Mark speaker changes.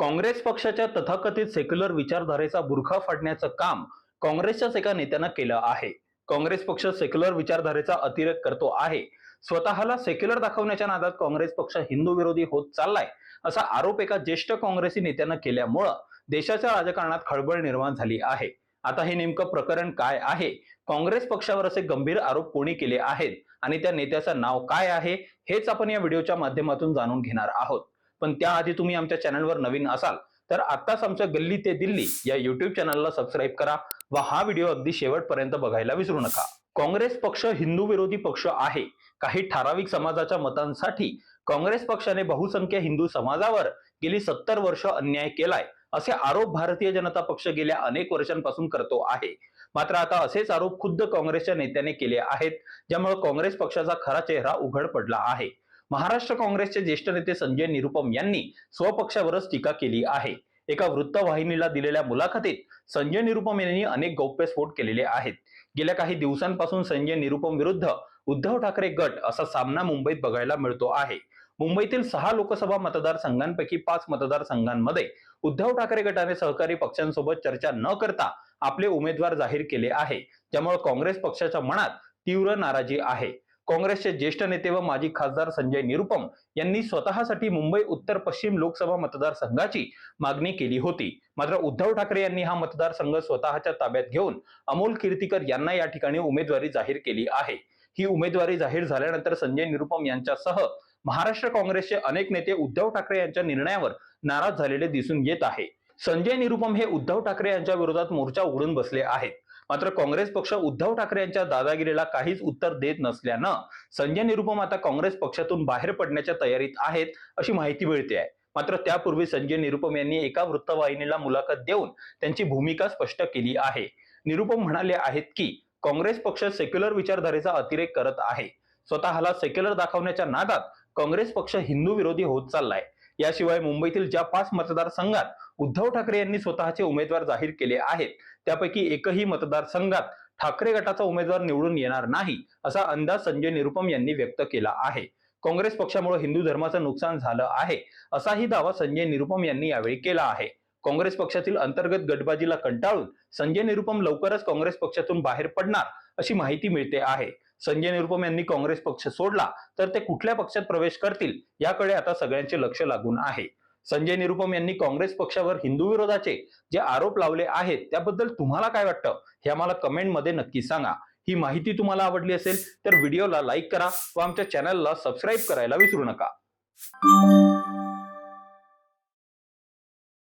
Speaker 1: काँग्रेस पक्षाच्या तथाकथित सेक्युलर विचारधारेचा बुरखा फाडण्याचं काम काँग्रेसच्याच एका नेत्यानं केलं आहे. काँग्रेस पक्ष सेक्युलर विचारधारेचा अतिरेक करतो आहे. स्वतःला सेक्युलर दाखवण्याच्या नादात काँग्रेस पक्ष हिंदू विरोधी होत चाललाय असा आरोप एका ज्येष्ठ काँग्रेसी नेत्यानं केल्यामुळं देशाच्या राजकारणात खळबळ निर्माण झाली आहे. आता हे नेमकं प्रकरण काय आहे? काँग्रेस पक्षावर असे गंभीर आरोप कोणी केले आहेत? आणि त्या नेत्याचं नाव काय आहे? हेच आपण या व्हिडिओच्या माध्यमातून जाणून घेणार आहोत. पण त्याआधी तुम्ही आमच्या चॅनलवर नवीन असाल तर आत्ताच आमच्या गल्ली ते दिल्ली या युट्यूब चॅनलला सबस्क्राईब करा व हा व्हिडिओ अगदी शेवटपर्यंत बघायला विसरू नका. काँग्रेस पक्ष हिंदू विरोधी पक्ष आहे. काही ठराविक समाजाच्या मतांसाठी काँग्रेस पक्षाने बहुसंख्य हिंदू समाजावर गेली सत्तर वर्ष अन्याय केलाय असे आरोप भारतीय जनता पक्ष गेल्या अनेक वर्षांपासून करतो आहे. मात्र आता असेच आरोप खुद्द काँग्रेसच्या नेत्याने केले आहेत ज्यामुळे काँग्रेस पक्षाचा खरा चेहरा उघड पडला आहे. महाराष्ट्र काँग्रेसचे ज्येष्ठ नेते संजय निरुपम यांनी स्वपक्षावरच टीका केली आहे. एका वृत्तवाहिनीला दिलेल्या मुलाखतीत संजय निरुपम यांनी अनेक गौप्यस्फोट केलेले आहेत. गेल्या काही दिवसांपासून संजय निरुपम विरुद्ध उद्धव ठाकरे गट असा सामना मुंबईत बघायला मिळतो आहे. मुंबईतील सहा लोकसभा मतदारसंघांपैकी पाच मतदारसंघांमध्ये उद्धव ठाकरे गटाने सहकारी पक्षांसोबत चर्चा न करता आपले उमेदवार जाहीर केले आहे. ज्यामुळे काँग्रेस पक्षाच्या मनात तीव्र नाराजी आहे. काँग्रेसचे ज्येष्ठ नेते व माजी खासदार संजय निरुपम यांनी स्वतःसाठी मुंबई उत्तर पश्चिम लोकसभा मतदारसंघाची मागणी केली होती. मात्र उद्धव ठाकरे यांनी हा मतदारसंघ स्वतःच्या ताब्यात घेऊन अमोल कीर्तीकर यांना या ठिकाणी उमेदवारी जाहीर केली आहे. ही उमेदवारी जाहीर झाल्यानंतर संजय निरुपम यांच्यासह महाराष्ट्र काँग्रेसचे अनेक नेते उद्धव ठाकरे यांच्या निर्णयावर नाराज झालेले दिसून येत आहे. संजय निरुपम हे उद्धव ठाकरे यांच्या विरोधात मोर्चा उघडून बसले आहेत. मात्र काँग्रेस पक्ष उद्धव ठाकरे यांच्या दादागिरीला काहीच उत्तर देत नसल्यानं संजय निरुपम आता काँग्रेस पक्षातून बाहेर पडण्याच्या तयारीत आहेत अशी माहिती मिळते आहे. मात्र त्यापूर्वी संजय निरुपम यांनी एका वृत्तवाहिनीला मुलाखत देऊन त्यांची भूमिका स्पष्ट केली आहे. निरुपम म्हणाले आहेत की काँग्रेस पक्ष सेक्युलर विचारधारेचा अतिरेक करत आहे. स्वतःला सेक्युलर दाखवण्याच्या नादात काँग्रेस पक्ष हिंदू विरोधी होत चाललाय. याशिवाय मुंबईतील ज्या पाच मतदारसंघात उद्धव ठाकरे यांनी स्वतःचे उमेदवार जाहीर केले आहेत. त्यापैकी एकही मतदारसंघात ठाकरे गटाचा उमेदवार निवडून येणार नाही असा अंदाज संजय निरुपम यांनी व्यक्त केला आहे. काँग्रेस पक्षामुळे हिंदू धर्माचं नुकसान झालं आहे असाही दावा संजय निरुपम यांनी यावेळी केला आहे. काँग्रेस पक्षातील अंतर्गत गटबाजीला कंटाळून संजय निरुपम लवकरच काँग्रेस पक्षातून बाहेर पडणार अशी माहिती मिळते आहे. संजय निरुपम यांनी काँग्रेस पक्ष सोडला तर ते कुठल्या पक्षात प्रवेश करतील याकडे आता सगळ्यांचे लक्ष लागून आहे. संजय निरुपम यांनी काँग्रेस पक्षावर हिंदू विरोधाचे जे आरोप लावले आहेत त्याबद्दल तुम्हाला काय वाटतं? हे आम्हाला कमेंटमध्ये नक्की सांगा. ही माहिती तुम्हाला आवडली असेल तर व्हिडिओला लाईक करा व आमच्या चॅनलला सबस्क्राईब करायला विसरू नका.